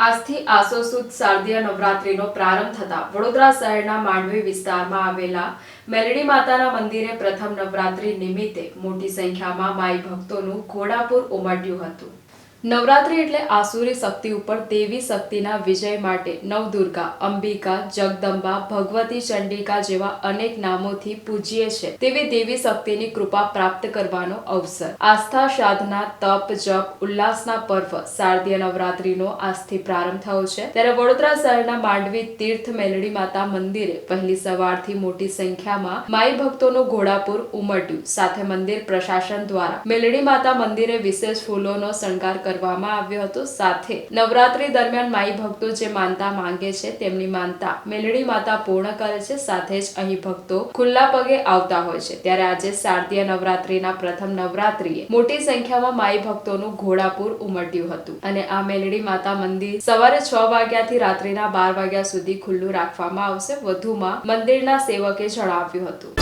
આજથી આસો સુદ શારદીય નવરાત્રીનો પ્રારંભ થતા વડોદરા શહેરના માંડવી વિસ્તારમાં આવેલા મેલડી માતાના મંદિરે પ્રથમ નવરાત્રી નિમિત્તે મોટી સંખ્યામાં માઈ ભક્તોનું ઘોડાપુર ઉમટ્યું હતું. નવરાત્રી એટલે આસુરી શક્તિ ઉપર દેવી શક્તિના વિજય માટે નવદુર્ગા, અંબિકા, જગદંબા, ભગવતી ચંડિકા જેવા અનેક નામોથી પૂજીએ છે. તેવી દેવી શક્તિની કૃપા પ્રાપ્ત કરવાનો અવસર. આસ્થા, સાધના, તપ, જપ, ઉલ્લાસના પર્વ શારદીય નવરાત્રિનો આજથી પ્રારંભ થયો છે. ત્યારે વડોદરા શહેરના માંડવી તીર્થ મેલડી માતા મંદિરે પહેલી સવારથી મોટી સંખ્યામાં માઈ ભક્તોનું ઘોડાપુર ઉમટ્યું. સાથે મંદિર પ્રશાસન દ્વારા મેલડી માતા મંદિરે વિશેષ ફૂલોનો શણગાર કરવામાં આવ્યો હતો. સાથે નવરાત્રી દરમિયાન માઈ ભક્તો જે માનતા માંગે છે તેમની માનતા મેલડી માતા પૂર્ણ કરે છે. સાથે જ અહીં ભક્તો ખુલ્લા પગે આવતા હોય છે. ત્યારે આજે શારદીય નવરાત્રીના પ્રથમ નવરાત્રીએ મોટી સંખ્યામાં માઈ ભક્તોનું ઘોડાપુર ઉમટ્યું હતું. અને આ મેલડી માતા મંદિર સવારે છ વાગ્યાથી રાત્રિના બાર વાગ્યા સુધી ખુલ્લું રાખવામાં આવશે. વધુમાં મંદિરના સેવકે જણાવ્યું હતું.